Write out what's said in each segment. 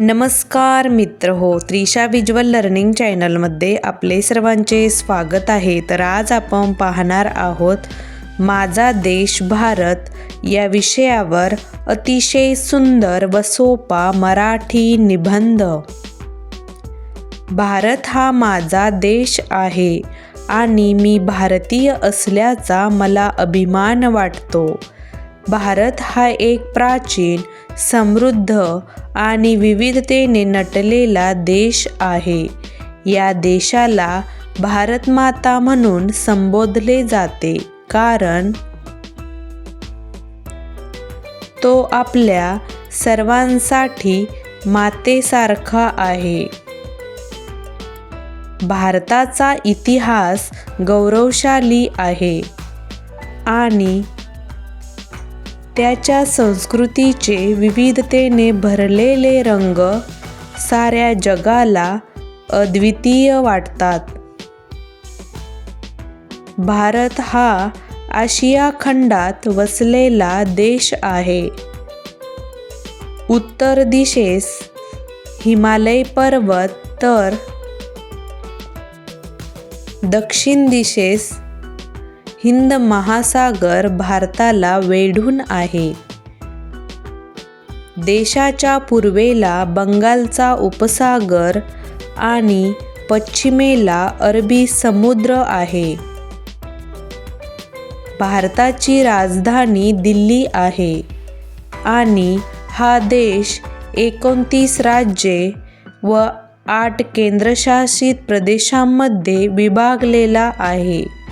नमस्कार मित्र हो त्रिशा विज्युअल लर्निंग चॅनलमध्ये आपले सर्वांचे स्वागत आहे. तर आज आपण पाहणार आहोत माझा देश भारत या विषयावर अतिशय सुंदर व सोपा मराठी निबंध. भारत हा माझा देश आहे आणि मी भारतीय असल्याचा मला अभिमान वाटतो. भारत हा एक प्राचीन समृद्ध आणि विविधतेने नटलेला देश आहे. या देशाला भारतमाता म्हणून संबोधले जाते. कारण तो आपल्या सर्वांसाठी मातेसारखा आहे. भारताचा इतिहास गौरवशाली आहे. आणि त्याच्या संस्कृतीचे विविधतेने भरलेले रंग साऱ्या जगाला अद्वितीय वाटतात. भारत हा आशिया खंडात वसलेला देश आहे. उत्तर दिशेस हिमालय पर्वत तर दक्षिण दिशेस हिंद महासागर भारताला वेढून आहे. देशाच्या पूर्वेला बंगालचा उपसागर आणि पश्चिमेला अरबी समुद्र आहे. भारताची राजधानी दिल्ली आहे आणि हा देश एकोणतीस राज्ये व आठ केंद्रशासित प्रदेशांमध्ये विभागलेला आहे.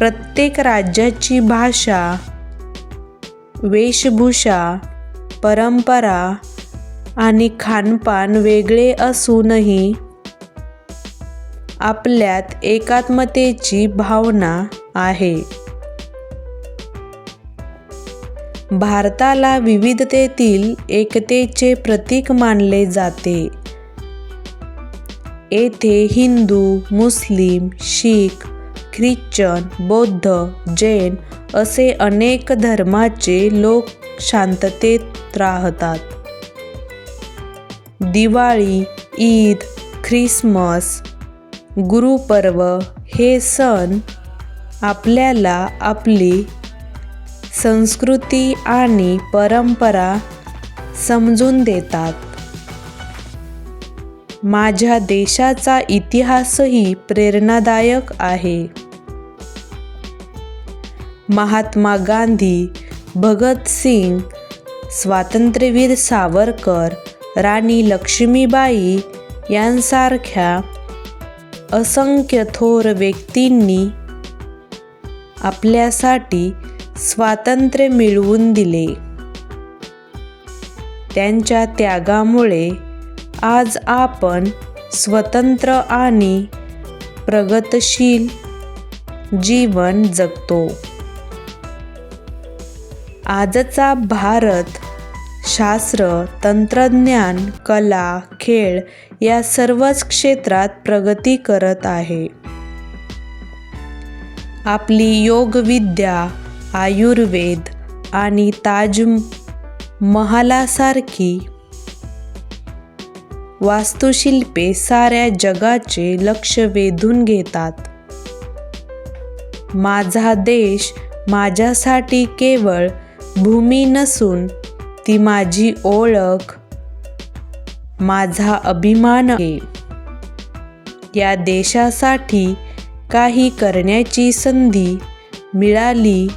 प्रत्येक राज्याची भाषा वेशभूषा परंपरा आणि खानपान वेगळे असूनही आपल्यात एकात्मतेची भावना आहे. भारताला विविधतेतील एकतेचे प्रतीक मानले जाते. येथे हिंदू मुस्लिम शीख ख्रिश्चन बौद्ध जैन असे अनेक धर्माचे लोक शांततेत राहतात. दिवाळी ईद ख्रिसमस गुरुपर्व हे सण आपल्याला आपली संस्कृती आणि परंपरा समजून देतात. माझ्या देशाचा इतिहासही प्रेरणादायक आहे. महात्मा गांधी भगत सिंग स्वातंत्र्यवीर सावरकर राणी लक्ष्मीबाई यांसारख्या असंख्य थोर व्यक्तींनी आपल्यासाठी स्वातंत्र्य मिळवून दिले. त्यांच्या त्यागामुळे आज आपण स्वतंत्र आणि प्रगतशील जीवन जगतो. आजचा भारत शास्त्र तंत्रज्ञान कला खेळ या सर्वच क्षेत्रात प्रगती करत आहे. आपली योगविद्या आयुर्वेद आणि ताज महालासारखी वास्तुशिल्पे साऱ्या जगाचे लक्ष वेधून घेतात. माझा देश माझ्यासाठी केवळ भूमी नसून ती माझी ओळख माझा अभिमान आहे. या देशासाठी काही करण्याची संधी मिळाली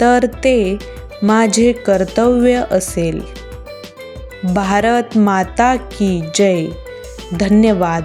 तर ते माझे कर्तव्य असेल. भारत माता की जय. धन्यवाद.